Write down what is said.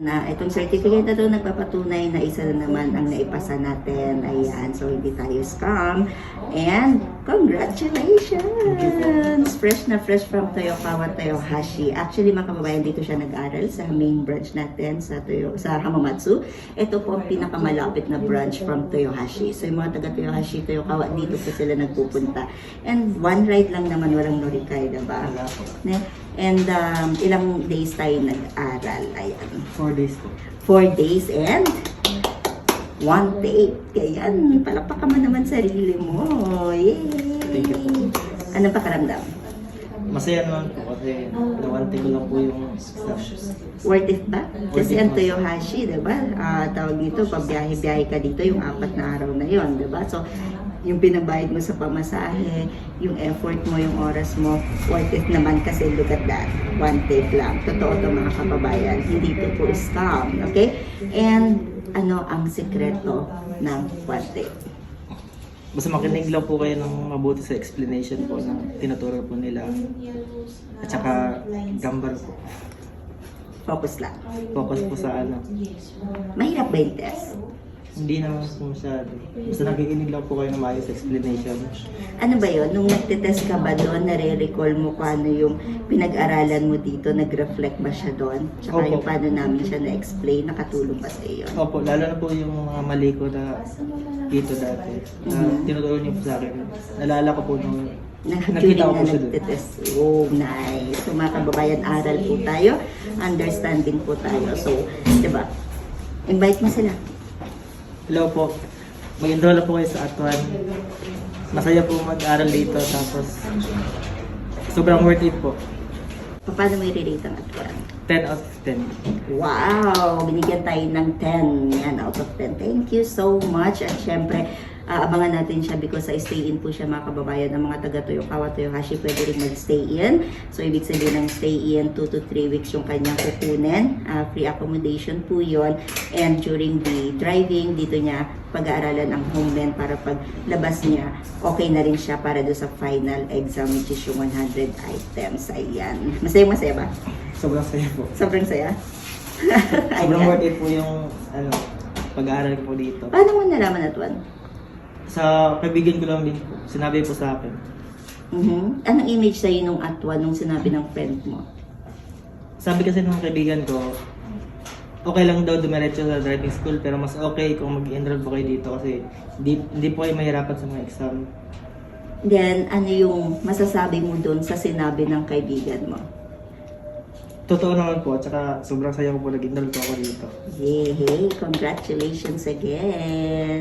na itong certificate na to nagpapatunay na isa na naman ang naipasa natin. Ayan, so hindi tayo scam. And congratulations! Fresh na fresh from Toyokawa Toyohashi. Actually, mga kababayan, dito siya nag-aral sa main branch natin sa Toyo, sa Hamamatsu. Ito po ang pinakamalapit na branch from Toyohashi. So yung mga taga Toyohashi, Toyokawa, dito po sila nagpupunta. And one ride lang naman, walang norikay, diba? Ne? And um, ilang days tayo nag-aral. Ayan. Four days po. Four days and one take. Ayan, palakpakan mo naman sarili mo. Yay! Thank you. Anong pakaramdam? Masaya naman po kasi nawante ko lang po yung staff. Worth it ba? Kasi ang. Toyohashi, di ba? Ah, tawag dito, pabiyahe-biyahe ka dito yung apat na araw na yon, di ba? So, yung pinabayad mo sa pamasahe, yung effort mo, yung oras mo, worth it naman kasi look at that. One take lang. Totoo to mga kababayan. Hindi to po scam. Okay? And ano ang sikreto ng one take? Basta makinig lang po kayo ng mabuti sa explanation po na tinuturo po nila. At saka gambar po. Focus lang. Focus po sa ano. Mahirap ba yung test? Hindi naman po masyado. Basta nakikinig lang po kayo ng maayos explanation. Ano ba yon Nung nagtitest ka ba doon, nare-recall mo kung ano yung pinag-aralan mo dito, nag-reflect ba siya doon? Tsaka Opo. yung paano namin siya na-explain, nakatulong ba sa iyo? Opo, lalo na po yung mga mali ko na dito dati. Na Mhm. tinuturo niyo po sa akin. Nalala ko po nung nakita ko na po siya doon. nagtitest. Oh, nice. So mga kababayan, aral po tayo, understanding po tayo. So, di ba? Invite mo sila. Hello po. Mag-enroll na po kayo sa Atuan. Masaya po mag-aral dito tapos sobrang worth it po. Paano mo i-rate ang atuan? 10 out of 10. Wow! Binigyan tayo ng 10. Yan, out of 10. Thank you so much. At syempre, ah, abangan natin siya because sa stay in po siya mga kababayan ng mga taga Toyokawa, Toyohashi, pwede rin mag-stay in. So, ibig sabihin ng stay in, 2 to 3 weeks yung kanyang kukunin. Ah, free accommodation po yon And during the driving, dito niya pag-aaralan ang homeland para pag labas niya, okay na rin siya para do sa final exam which is yung 100 items. Ayan. Masaya masaya ba? Sobrang saya po. Sobrang saya. Sobrang worth it po yung ano, pag-aaral ko po dito. Paano mo nalaman na tuwan? Sa kaibigan ko lang din po, sinabi po sa akin. Mhm. Anong image sa'yo nung atwa nung sinabi ng friend mo? Sabi kasi ng kaibigan ko, okay lang daw dumiretso sa driving school pero mas okay kung mag-enroll po kayo dito kasi hindi, hindi po kayo mahirapan sa mga exam. Then, ano yung masasabi mo doon sa sinabi ng kaibigan mo? Totoo naman po, at saka sobrang saya ko po nag-enroll po ako dito. Yay! Congratulations again!